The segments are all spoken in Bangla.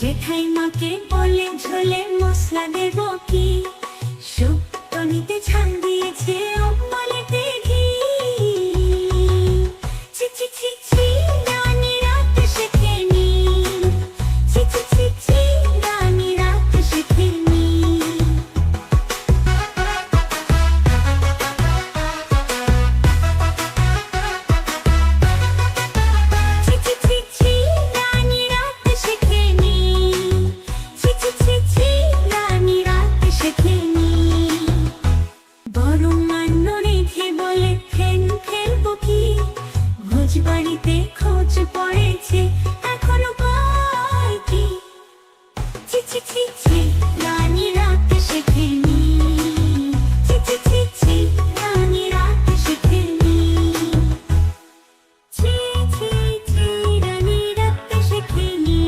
জেঠাই মাকে বলে ঝোলে মশলা দেব কি শুক্তোনিতে ছান দিয়েছে ছি ছি ছি। বাড়িতে খোঁজ পড়েছে এখনও পাই কি ছি ছি শেখেনি ছি ছি ছি ছি শেখেনি ছি ছি ছি শেখেনি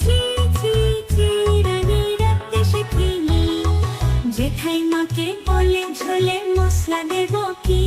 ছি ছি ছি রানী রাত শেখেনি জেঠাই মাকে বলে ঝোলে মশলা দেব কি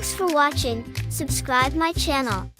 Thanks for watching. Subscribe my channel.